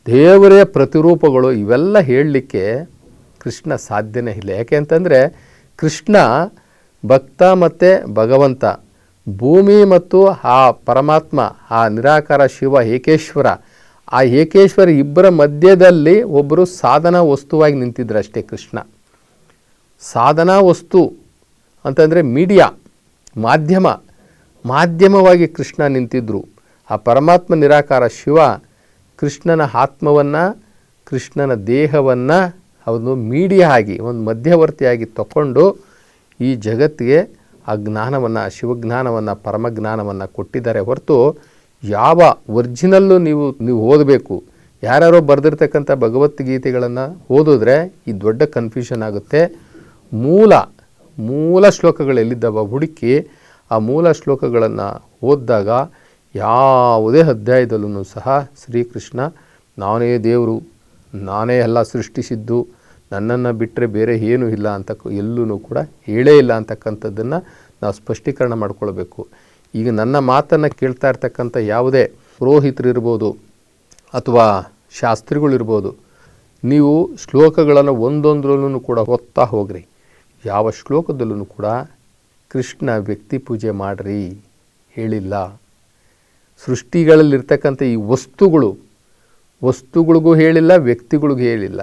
ದೇವರೇ ಪ್ರತಿರೂಪಗಳು ಇವೆಲ್ಲ ಹೇಳಲಿಕ್ಕೆ ಕೃಷ್ಣ ಸಾಧ್ಯನೇ ಇಲ್ಲ. ಯಾಕೆ ಅಂತಂದರೆ ಕೃಷ್ಣ ಭಕ್ತ ಮತ್ತು ಭಗವಂತ, ಭೂಮಿ ಮತ್ತು ಆ ಪರಮಾತ್ಮ, ಆ ನಿರಾಕಾರ ಶಿವ ಏಕೇಶ್ವರ ಆ ಏಕೇಶ್ವರ ಇಬ್ಬರ ಮಧ್ಯದಲ್ಲಿ ಒಬ್ಬರು ಸಾಧನಾ ವಸ್ತುವಾಗಿ ನಿಂತಿದ್ರು ಅಷ್ಟೇ ಕೃಷ್ಣ. ಸಾಧನಾ ವಸ್ತು ಅಂತಂದರೆ ಮೀಡಿಯಾ, ಮಾಧ್ಯಮ, ಮಾಧ್ಯಮವಾಗಿ ಕೃಷ್ಣ ನಿಂತಿದ್ದರು ಆ ಪರಮಾತ್ಮ ನಿರಾಕಾರ ಶಿವ ಕೃಷ್ಣನ ಆತ್ಮವನ್ನು, ಕೃಷ್ಣನ ದೇಹವನ್ನು ಅವನು ಮೀಡಿಯಾ ಆಗಿ, ಒಂದು ಮಧ್ಯವರ್ತಿಯಾಗಿ ತಗೊಂಡು ಈ ಜಗತ್ತಿಗೆ ಆ ಜ್ಞಾನವನ್ನು, ಶಿವಜ್ಞಾನವನ್ನು, ಪರಮಜ್ಞಾನವನ್ನು ಕೊಟ್ಟಿದ್ದಾರೆ ಹೊರತು ಯಾವ ಒರಿಜಿನಲ್ಲು ನೀವು ನೀವು ಓದಬೇಕು, ಯಾರ್ಯಾರೋ ಬರೆದಿರ್ತಕ್ಕಂಥ ಭಗವದ್ಗೀತೆಗಳನ್ನು ಓದಿದ್ರೆ ಈ ದೊಡ್ಡ ಕನ್ಫ್ಯೂಷನ್ ಆಗುತ್ತೆ. ಮೂಲ ಮೂಲ ಶ್ಲೋಕಗಳು ಎಲ್ಲಿದ್ದಾವ ಹುಡುಕಿ, ಆ ಮೂಲ ಶ್ಲೋಕಗಳನ್ನು ಓದಿದಾಗ ಯಾವುದೇ ಅಧ್ಯಾಯದಲ್ಲೂ ಸಹ ಶ್ರೀಕೃಷ್ಣ, ನಾನೇ ದೇವರು, ನಾನೇ ಎಲ್ಲ ಸೃಷ್ಟಿಸಿದ್ದು, ನನ್ನನ್ನು ಬಿಟ್ಟರೆ ಬೇರೆ ಏನೂ ಇಲ್ಲ ಅಂತ ಎಲ್ಲೂ ಕೂಡ ಹೇಳೇ ಇಲ್ಲ ಅಂತಕ್ಕಂಥದ್ದನ್ನು ನಾವು ಸ್ಪಷ್ಟೀಕರಣ ಮಾಡ್ಕೊಳ್ಬೇಕು. ಈಗ ನನ್ನ ಮಾತನ್ನು ಕೇಳ್ತಾ ಇರ್ತಕ್ಕಂಥ ಯಾವುದೇ ಪುರೋಹಿತರಿರ್ಬೋದು ಅಥವಾ ಶಾಸ್ತ್ರಿಗಳಿರ್ಬೋದು, ನೀವು ಶ್ಲೋಕಗಳನ್ನು ಒಂದೊಂದರಲ್ಲೂ ಕೂಡ ಓದ್ತಾ ಹೋಗ್ರಿ. ಯಾವ ಶ್ಲೋಕದಲ್ಲೂ ಕೂಡ ಕೃಷ್ಣ ವ್ಯಕ್ತಿ ಪೂಜೆ ಮಾಡ್ರಿ ಹೇಳಿಲ್ಲ. ಸೃಷ್ಟಿಗಳಲ್ಲಿರ್ತಕ್ಕಂಥ ಈ ವಸ್ತುಗಳು, ವಸ್ತುಗಳಿಗೂ ಹೇಳಿಲ್ಲ, ವ್ಯಕ್ತಿಗಳಿಗೂ ಹೇಳಿಲ್ಲ.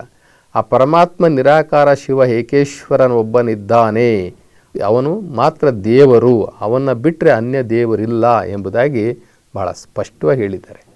ಆ ಪರಮಾತ್ಮ ನಿರಾಕಾರ ಶಿವ ಏಕೇಶ್ವರನ ಒಬ್ಬನಿದ್ದಾನೆ ಅವನು ಮಾತ್ರ ದೇವರು ಅವನ್ನ ಬಿಟ್ಟರೆ ಅನ್ಯ ದೇವರಿಲ್ಲ ಎಂಬುದಾಗಿ ಭಾಳ ಸ್ಪಷ್ಟವಾಗಿ ಹೇಳಿದ್ದಾರೆ.